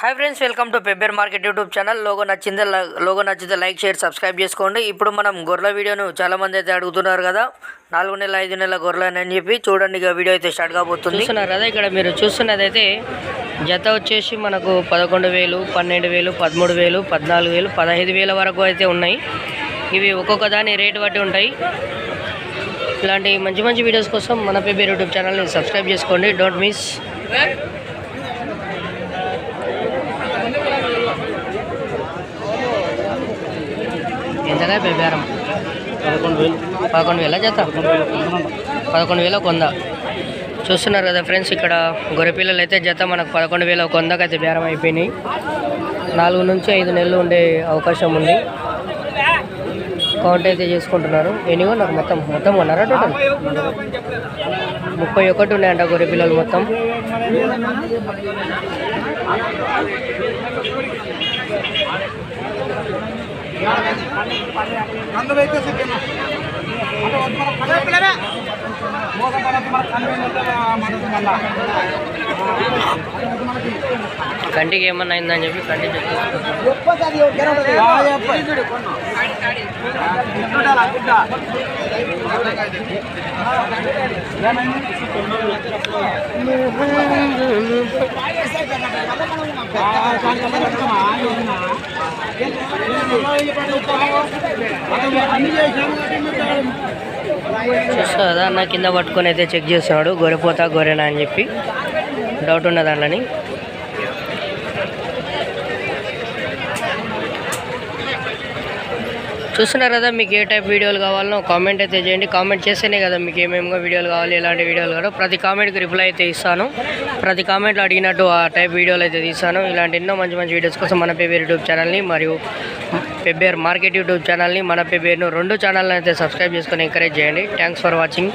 Hi friends welcome to Pebbair market YouTube channel logo నచ్చిందే logo నచ్చితే like share subscribe చేసుకోండి. ఇప్పుడు మనం గొర్రెల వీడియోను చాలామంది అయితే అడుగుతున్నారు కదా. నాలుగు నెలల ఐదు నెలల గొర్రెలు అని చెప్పి చూడండి ఇక వీడియో అయితే స్టార్ట్ కాబోతుంది. చూస్తున్నారు కదా ఇక్కడ మీరు చూస్తున్నది అయితే జత వచ్చేసి మనకు పదకొండు వేలు పన్నెండు వేలు పదమూడు వేలు పద్నాలుగు వేలు పదహైదు వేల వరకు అయితే ఉన్నాయి. ఇవి ఒక్కొక్క దాని రేటు బట్టి ఉంటాయి. ఇలాంటి మంచి మంచి వీడియోస్ కోసం మన పెబ్బేర్ యూట్యూబ్ ఛానల్ని సబ్స్క్రైబ్ చేసుకోండి. డోంట్ మిస్ ఎంతగా బేరం పదకొండు వేలు. పదకొండు వేల జత పదకొండు వేల కొంద. చూస్తున్నారు కదా ఫ్రెండ్స్ ఇక్కడ గొర్రెపిల్లలు అయితే జత మనకు పదకొండు వేల కొందకు అయితే బేరం అయిపోయినాయి. నాలుగు నుంచి ఐదు నెలలు ఉండే అవకాశం ఉంది. కౌంట్ అయితే చేసుకుంటున్నారు. ఎనివో నాకు మొత్తం? మొత్తం ఉన్నారా టోటల్ ముప్పై ఒకటి ఉన్నాయంట గొర్రె పిల్లలు మొత్తం. కంటికి ఏమన్నా అయిందని చెప్పి కంటి చెక్ చేసుకుంటున్నారు. కదా అన్న కింద పట్టుకొని అయితే చెక్ చేస్తున్నాడు. గొర్రెపోతా గొర్రెనా అని చెప్పి. డౌట్ ఉన్న దాంట్లోని. చూస్తున్నారు కదా మీకు ఏ టైప్ వీడియోలు కావాలనో కామెంట్ అయితే చేయండి. కామెంట్ చేస్తేనే కదా మీకు ఏమేమిగా వీడియోలు కావాలి ఎలాంటి వీడియోలు కావాలో. ప్రతి కామెంట్కి రిప్లై అయితే ఇస్తాను. ప్రతి కామెంట్లో అడిగినట్టు ఆ టైప్ వీడియోలు అయితే తీస్తాను. ఇలాంటి ఎన్నో మంచి మంచి వీడియోస్ కోసం మన పేబేర్ యూట్యూబ్ ఛానల్ని మరియు పెబ్బేర్ మార్కెట్ యూట్యూబ్ ఛానల్ని మన పేబేర్ను రెండు ఛానల్ని అయితే సబ్స్క్రైబ్ చేసుకొని ఎంకరేజ్ చేయండి. Thanks for watching.